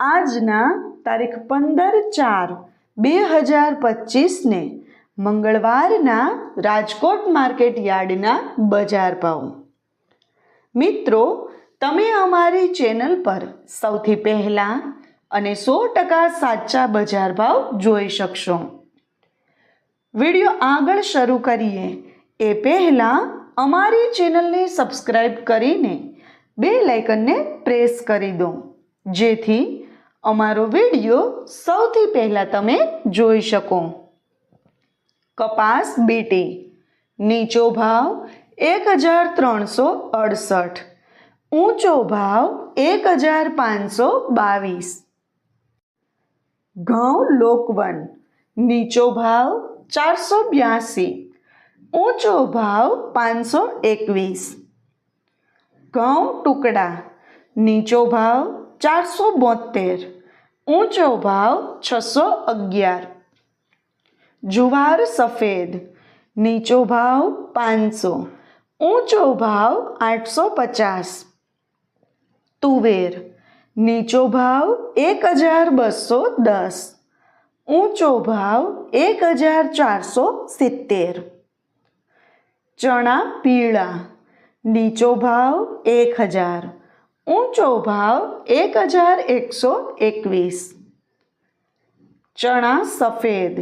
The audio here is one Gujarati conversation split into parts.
આજના તારીખ પંદર ચાર બે હજાર પચીસને મંગળવારના રાજકોટ માર્કેટ યાર્ડના બજાર ભાવ. મિત્રો, તમે અમારી ચેનલ પર સૌથી પહેલાં અને સો ટકા સાચા બજાર ભાવ જોઈ શકશો. વીડિયો આગળ શરૂ કરીએ એ પહેલાં અમારી ચેનલને સબસ્ક્રાઈબ કરીને બે લાઇકનને પ્રેસ કરી દો. જેથી અમારો વીડિયો સૌથી પહેલાં તમે જોઈ શકો. કપાસ બીટી. નીચો ભાવ એક હજાર ત્રણસો અડસઠ. ઊંચો ભાવ એક હજાર પાંચસો બાવીસ. ઘઉં લોકવન. નીચો ભાવ ચારસો બ્યાસી. ઊંચો ભાવ પાંચસો એકવીસ. ઘઉં ટુકડા. નીચો ભાવ ચારસો બોતેર. ઊંચો ભાવ છસો અગિયાર. જુવાર સફેદ. નીચો ભાવ પાંચસો. ઊંચો ભાવ આઠસો પચાસ. તુવેર. નીચો ભાવ એક હજાર બસો દસ. ઊંચો ભાવ એક હજાર ચારસો સિત્તેર. ચણા પીળા. નીચો ભાવ એક હજાર. ઊંચો ભાવ એક હજાર એકસો એકવીસ. ચણા સફેદ,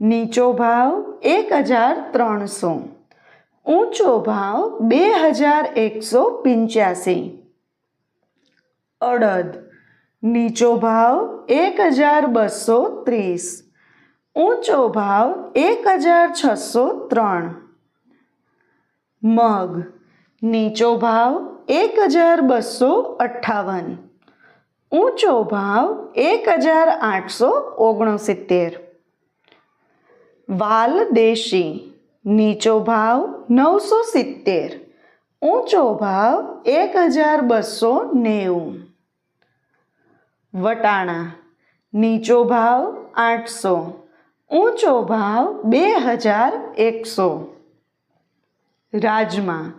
નીચો ભાવ એક હજાર ત્રણસો. ઊંચો ભાવ બે હજાર એકસો પંચ્યાસી. અડદ, નીચો ભાવ એક હજાર બસો ત્રીસ. ઊંચો ભાવ એક હજાર છસો ત્રણ. મગ, નીચો ભાવ એક હજાર બસો અઠ્ઠાવન. ઊંચો ભાવ એક હજાર આઠસો ઓગણસિત્તેર. વાલ દેશી, નીચો ભાવ નવસો સિત્તેર. ઊંચો ભાવ એક હજાર બસો નેવું. વટાણા, નીચો ભાવ આઠસો. ઊંચો ભાવ બે હજાર એકસો. રાજમા,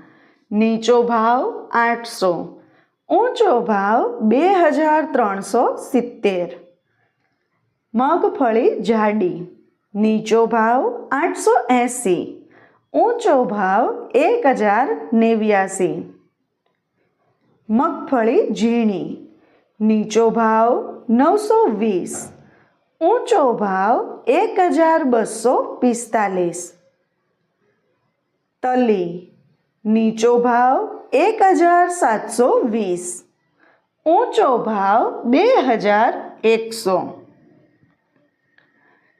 નીચો ભાવ આઠસો. ઊંચો ભાવ બે હજાર ત્રણસો સિત્તેર. મગફળી જાડી. નીચો ભાવ આઠસો એંસી. ઊંચો ભાવ એક હજાર નેવ્યાસી. મગફળી ઝીણી. નીચો ભાવ નવસો વીસ. ઊંચો ભાવ એક હજાર બસો પિસ્તાલીસ. તલી. નીચો ભાવ એક હજાર સાતસો વીસ ઊંચો ભાવ બે હજાર એકસો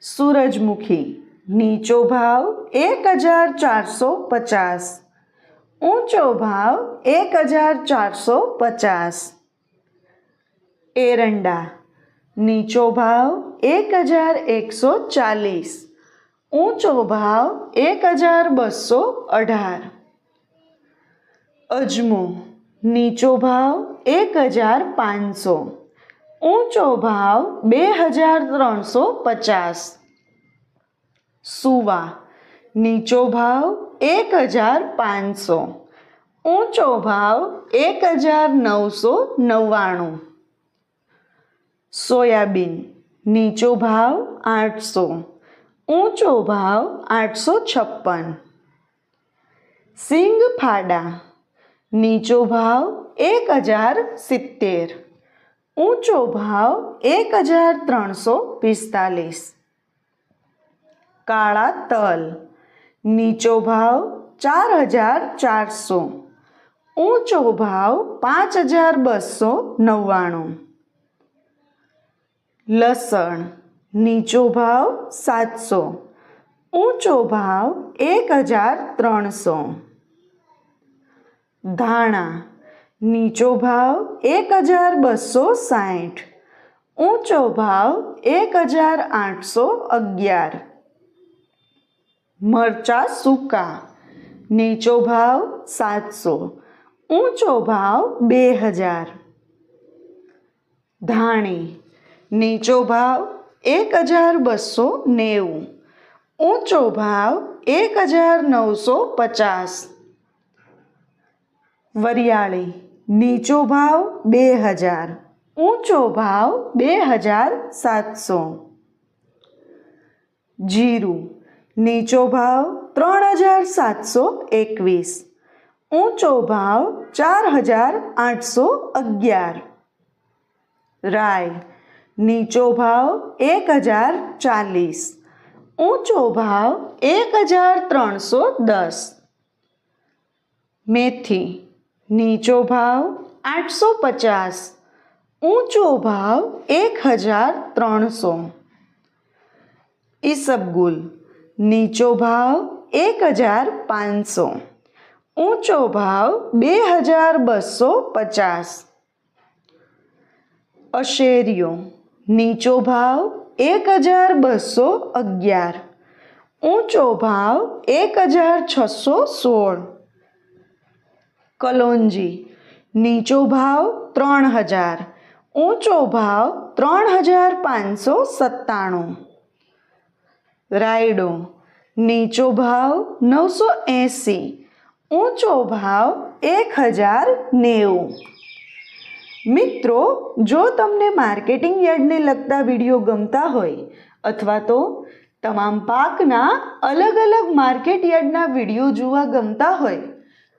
સૂરજમુખી નીચો ભાવ એક હજાર ચારસો પચાસ ઊંચો ભાવ એક હજાર ચારસો પચાસ એરંડા નીચો ભાવ એક હજાર એકસો ચાલીસ ઊંચો ભાવ એક હજાર બસો અઢાર અજમો, નીચો ભાવ એક હજાર પાંચસો, ઊંચો ભાવ બે હજાર ત્રણસો પચાસ. સુવા, નીચો ભાવ એક હજાર પાંચસો, ઊંચો ભાવ એક હજાર નવસો નવ્વાણું. સોયાબીન, નીચો ભાવ આઠસો, ઊંચો ભાવ આઠસો છપ્પન. સિંગ ફાડા નીચો ભાવ એક હજાર સિત્તેર. ઊંચો ભાવ એક હજાર ત્રણસો પિસ્તાલીસ. કાળા તલ. નીચો ભાવ ચાર હજાર ચારસો. ઊંચો ભાવ પાંચ હજાર બસો નવ્વાણું. લસણ. નીચો ભાવ સાતસો. ઊંચો ભાવ એક હજાર ત્રણસો. ધાણા, નીચો ભાવ એક હજાર બસો સાઠ ઊંચો ભાવ એક હજાર આઠસો અગિયાર. મરચા સૂકા, નીચો ભાવ સાતસો, ઊંચો ભાવ બે હજાર. ધાણી, નીચો ભાવ એક હજાર બસો નેવું, ઊંચો ભાવ એક હજાર નવસો પચાસ. વરિયાળી, નીચો ભાવ બે હજાર, ઊંચો ભાવ બે હજાર સાતસો. જીરું, નીચો ભાવ ત્રણ હજાર સાતસો એકવીસ, ઊંચો ભાવ ચાર હજાર આઠસો અગિયાર. રાય નીચો ભાવ એક હજાર ચાલીસ, ઊંચો ભાવ એક હજાર ત્રણસો દસ. મેથી નીચો ભાવ આઠસો પચાસ, ઊંચો ભાવ એક હજાર ત્રણસો. ઈસબગુલ, નીચો ભાવ એક હજાર પાંચસો, ઊંચો ભાવ બે હજાર બસો પચાસ. અશેરીઓ, નીચો ભાવ એક હજાર બસો અગિયાર, ઊંચો ભાવ એક હજાર છસો સોળ. કલોંજી. નીચો ભાવ ત્રણ હજાર. ઊંચો ભાવ ત્રણ હજાર પાંચસો સત્તાણું. રાયડો. નીચો ભાવ નવસો એંસી. ઊંચો ભાવ એક હજાર નેવું. મિત્રો, જો તમને માર્કેટિંગ યાર્ડને લગતા વીડિયો ગમતા હોય અથવા તો તમામ પાકના અલગ અલગ માર્કેટ યાર્ડના વીડિયો જોવા ગમતા હોય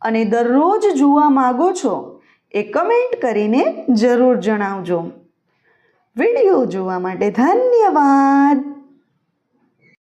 અને દરરોજ જોવા માગો છો એ કમેન્ટ કરીને જરૂર જણાવજો. વીડિયો જોવા માટે ધન્યવાદ.